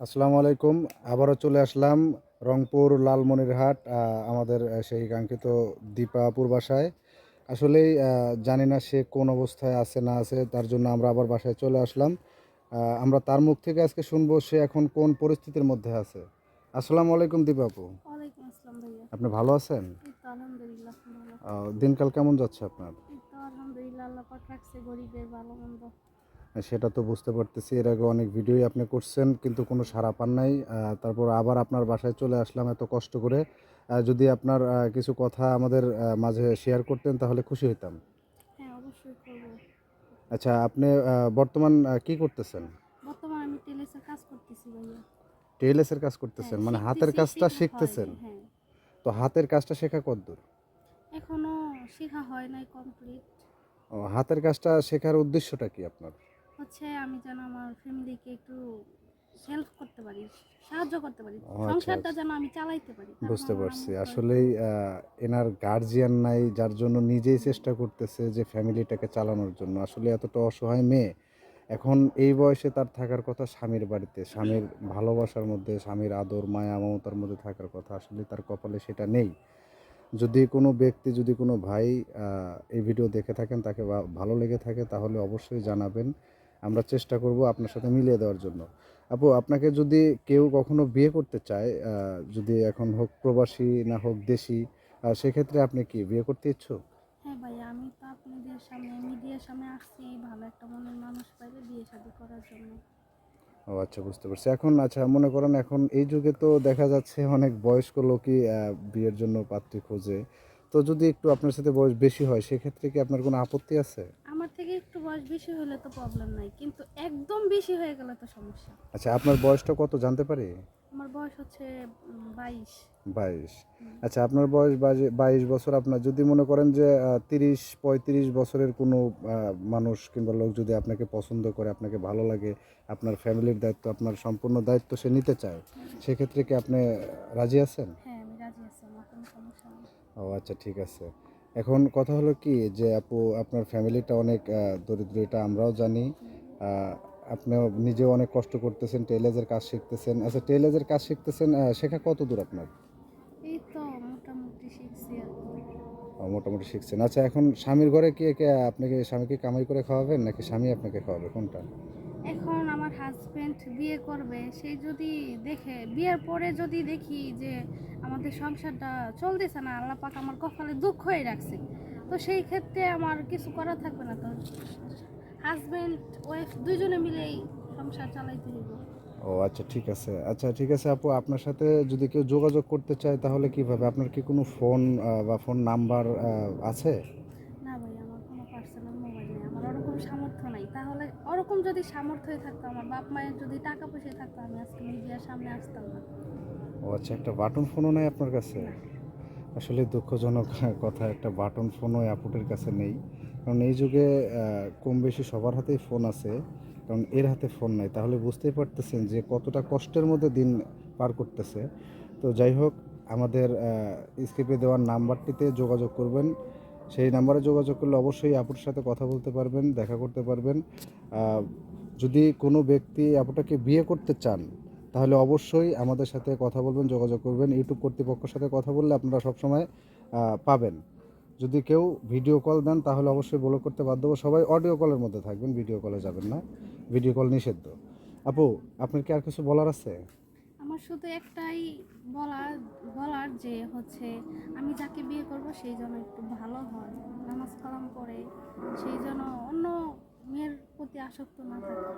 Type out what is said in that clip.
আসসালামু আলাইকুম। আবারও চলে আসলাম রংপুর লালমনিরহাট আমাদের সেই কাঙ্ক্ষিত দীপাপুর বাসায় আসলেই জানি না সে কোন অবস্থায় আছে না আছে তার জন্য আমরা আবার বাসায় চলে আসলাম। আমরা তার মুখ থেকে আজকে শুনব সে এখন কোন পরিস্থিতির মধ্যে আছে। আসসালামু আলাইকুম আসসালাম ভাইয়া। আপনি ভালো আছেন? দিনকাল কেমন যাচ্ছে আপনার? সেটা তো বুঝতে পারতেছি। এর আগে অনেক ভিডিওই আপনি করছেন কিন্তু কোনো সাড়া পান নাই। তারপর আবার আপনার বাসায় চলে আসলাম এত কষ্ট করে। যদি আপনার কিছু কথা আমাদের মাঝে শেয়ার করতেন তাহলে খুশি হতাম হ্যাঁ আচ্ছা আপনি বর্তমান কি করতেছেন? বর্তমানে আমি কাজ করতেছি ভাইয়া। কাজ করতেছেন? হ্যাঁ, মানে হাতের কাজটা শিখতেছেন? হ্যাঁ। তো হাতের কাজটা শেখা কতদূর এখনও শেখা হয় নাই কমপ্লিট ও, হাতের কাজটা শেখার উদ্দেশ্যটা কি আপনার? হচ্ছে আমি যেন আমার ফ্যামিলিকে একটু হেল্প করতে পারি সাহায্য করতে পারি আচ্ছা, সংসারটা আচ্ছা। যেন আমি চালাইতে পারি। বুঝতে পারছি। আমি আসলেই এনার গার্জিয়ান নাই যার জন্য নিজেই চেষ্টা করতেছে যে ফ্যামিলিটাকে চালানোর জন্য। আসলে এতটা অসহায় মেয়ে এখন এই বয়সে তার থাকার কথা স্বামীর বাড়িতে। স্বামীর ভালোবাসার মধ্যে স্বামীর আদর মায়া মমতার মধ্যে থাকার কথা। আসলে তার কপালে সেটা নেই। যদি কোনো ব্যক্তি যদি কোনো ভাই এই ভিডিও দেখে থাকেন তাকে ভালো লেগে থাকে তাহলে অবশ্যই জানাবেন। আমরা চেষ্টা করব আপনার সাথে মিলিয়ে দেওয়ার জন্য। আপু আপনাকে যদি কেউ কখনো বিয়ে করতে চায় যদি এখন হোক প্রবাসী না হোক দেশি সেক্ষেত্রে আপনি কি বিয়ে করতে ইচ্ছুক? হ্যাঁ ভাইয়া আমি তো আপনাদের সামনে মিডিয়ার সামনে আসছি ভালো একটা মনের মানুষ পাইলে বিয়ে শাদী করার জন্য। ও আচ্ছা বুঝতে পারছি। এখন আচ্ছা মনে করেন এখন এই যুগে তো দেখা যাচ্ছে অনেক বয়স্ক লোকই বিয়ের জন্য পাত্রী খোঁজে। তো যদি একটু আপনার সাথে বয়স বেশি হয় সেক্ষেত্রে কি আপনার কোনো আপত্তি আছে? থেকে একটু বয়স বেশি হলে তো প্রবলেম নাই কিন্তু একদম বেশি হয়ে গেলে তো সমস্যা। আচ্ছা আপনার বয়সটা কত জানতে পারি? আমার বয়স হচ্ছে বাইশ। বাইশ। আচ্ছা আপনার বয়স বাইশ বছর আপনার যদি মনে করেন যে তিরিশ পঁয়ত্রিশ বছরের কোনো মানুষ কিংবা লোক যদি আপনাকে পছন্দ করে আপনাকে ভালো লাগে আপনার ফ্যামিলির দায়িত্ব আপনার সম্পূর্ণ দায়িত্ব সে নিতে চায় সেক্ষেত্রে কি আপনি রাজি আছেন? হ্যাঁ আমি রাজি আছি আমার কোনো সমস্যা নেই। ও আচ্ছা ঠিক আছে। এখন কথা হলো কি যে আপু আপনার ফ্যামিলিটা অনেক দরিদ্র এটা আমরাও জানি। আপনিও নিজেও অনেক কষ্ট করতেছেন টেইলার্সের কাজ শিখতেছেন। আচ্ছা টেইলার্সের কাজ শিখতেছেন শেখা কত দূর আপনার? এই তো মোটামুটি শিখছি মোটামুটি শিখছেন। আচ্ছা এখন স্বামীর ঘরে কি কে আপনাকে স্বামীকে কামাই করে খাওয়াবেন নাকি স্বামী আপনাকে খাওয়াবে? কোনটা? এখন আমার হাজব্যান্ড বিয়ে করবে সেই যদি দেখে, বিয়ের পরে যদি দেখি যে আমাদের সংসারটা চলতেছে না, আল্লাহ পাক আমার কপালে দুঃখ হয়ে রাখছে, তো সেই ক্ষেত্রে আমার কিছু করা থাকবে না তো। হাজব্যান্ড ওয়াইফ দুজনে মিলেই সংসার চালাইতে হইব। ও আচ্ছা ঠিক আছে। আচ্ছা ঠিক আছে আপু, আপনার সাথে যদি কেউ যোগাযোগ করতে চায় তাহলে কীভাবে? আপনার কি কোনো ফোন বা ফোন নাম্বার আছে না ভাই আমার কোনো পার্সোনাল মোবাইল নেই আমার ওরকম সামর্থ্য নাই। তাহলে ওরকম যদি সামর্থ্য থাকতো আমার বাপ মায়ের যদি টাকা পয়সা থাকতো আমি আজকে মিডিয়ার সামনে আসতাম না। ও আচ্ছা একটা বাটন ফোনও নাই আপনার কাছে? আসলে দুঃখজনক কথা একটা বাটন ফোনও আপুটের কাছে নেই। কারণ এই যুগে কম বেশি সবার হাতেই ফোন আছে কারণ এর হাতে ফোন নাই। তাহলে বুঝতেই পারতেছেন যে কতটা কষ্টের মধ্যে দিন পার করতেছে। তো যাই হোক আমাদের স্ক্রিপে দেওয়ার নাম্বারটিতে যোগাযোগ করবেন। সেই নাম্বারে যোগাযোগ করলে অবশ্যই আপুর সাথে কথা বলতে পারবেন, দেখা করতে পারবেন। যদি কোনো ব্যক্তি আপুটাকে বিয়ে করতে চান, তাহলে অবশ্যই আমাদের সাথে কথা বলবেন, যোগাযোগ করবেন। ইউটিউব কর্তৃপক্ষের সাথে কথা বললে আপনারা সবসময় পাবেন। যদি কেউ ভিডিও কল দেন, তাহলে অবশ্যই ব্লক করতে বাধ্য সবাই অডিও কলের মধ্যে থাকবেন, ভিডিও কলে যাবেন না। ভিডিও কল নিষিদ্ধ। আপু, আপনার কি আর কিছু বলার আছে? আমার শুধু একটাই বলার বলার যে হচ্ছে আমি যাকে বিয়ে করব সেই জন্য একটু ভালো হয়, নামাজ কালাম করে সেই জন্য অন্য মেয়ের প্রতি আসক্ত না থাকে।